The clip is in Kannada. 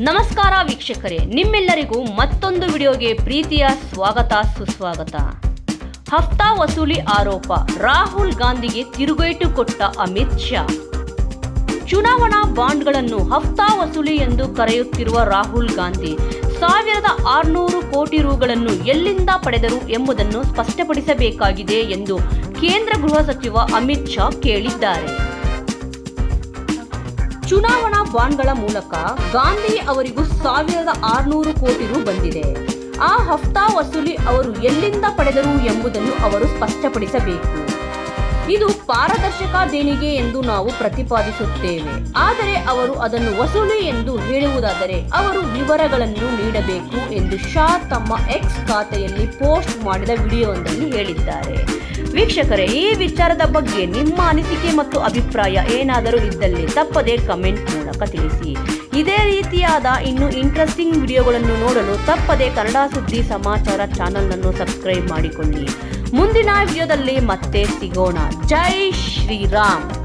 ನಮಸ್ಕಾರ ವೀಕ್ಷಕರೇ, ನಿಮ್ಮೆಲ್ಲರಿಗೂ ಮತ್ತೊಂದು ವಿಡಿಯೋಗೆ ಪ್ರೀತಿಯ ಸ್ವಾಗತ, ಸುಸ್ವಾಗತ. ಹಫ್ತಾ ವಸೂಲಿ ಆರೋಪ, ರಾಹುಲ್ ಗಾಂಧಿಗೆ ತಿರುಗೇಟು ಕೊಟ್ಟ ಅಮಿತ್ ಶಾ. ಚುನಾವಣಾ ಬಾಂಡ್ಗಳನ್ನು ಹಫ್ತಾ ವಸೂಲಿ ಎಂದು ಕರೆಯುತ್ತಿರುವ ರಾಹುಲ್ ಗಾಂಧಿ, ಸಾವಿರದ ಆರುನೂರು ಕೋಟಿ ರುಗಳನ್ನು ಎಲ್ಲಿಂದ ಪಡೆದರು ಎಂಬುದನ್ನು ಸ್ಪಷ್ಟಪಡಿಸಬೇಕಾಗಿದೆ ಎಂದು ಕೇಂದ್ರ ಗೃಹ ಸಚಿವ ಅಮಿತ್ ಶಾ ಕೇಳಿದ್ದಾರೆ. ಚುನಾವಣಾ ಬಾಂಡ್ಗಳ ಮೂಲಕ ಗಾಂಧಿ ಅವರಿಗೂ ಸಾವಿರದ ಆರುನೂರು ಕೋಟಿ ರು ಬಂದಿದೆ. ಆ ಹಫ್ತಾ ವಸೂಲಿ ಅವರು ಎಲ್ಲಿಂದ ಪಡೆದರು ಎಂಬುದನ್ನು ಅವರು ಸ್ಪಷ್ಟಪಡಿಸಬೇಕು. ಇದು ಪಾರದರ್ಶಕ ದೇಣಿಗೆ ಎಂದು ನಾವು ಪ್ರತಿಪಾದಿಸುತ್ತೇವೆ. ಆದರೆ ಅವರು ಅದನ್ನು ವಸೂಲಿ ಎಂದು ಹೇಳುವುದಾದರೆ ಅವರು ವಿವರಗಳನ್ನು ನೀಡಬೇಕು ಎಂದು ಶಾ ತಮ್ಮ ಎಕ್ಸ್ ಖಾತೆಯಲ್ಲಿ ಪೋಸ್ಟ್ ಮಾಡಿದ ವಿಡಿಯೋವೊಂದರಲ್ಲಿ ಹೇಳಿದ್ದಾರೆ. ವೀಕ್ಷಕರೇ, ಈ ವಿಚಾರದ ಬಗ್ಗೆ ನಿಮ್ಮ ಅನಿಸಿಕೆ ಮತ್ತು ಅಭಿಪ್ರಾಯ ಏನಾದರೂ ಇದ್ದಲ್ಲಿ ತಪ್ಪದೇ ಕಮೆಂಟ್ ಮೂಲಕ ತಿಳಿಸಿ. ಇದೇ ರೀತಿಯಾದ ಇನ್ನು ಇಂಟ್ರೆಸ್ಟಿಂಗ್ ವಿಡಿಯೋಗಳನ್ನು ನೋಡಲು ತಪ್ಪದೆ ಕನ್ನಡ ಸುದ್ದಿ ಸಮಾಚಾರ ಚಾನಲ್ ಸಬ್ಸ್ಕ್ರೈಬ್ ಮಾಡಿಕೊಳ್ಳಿ. ಮುಂದಿನ ವಿಡಿಯೋದಲ್ಲಿ ಮತ್ತೆ ಸಿಗೋಣ. ಜೈ ಶ್ರೀರಾಮ್.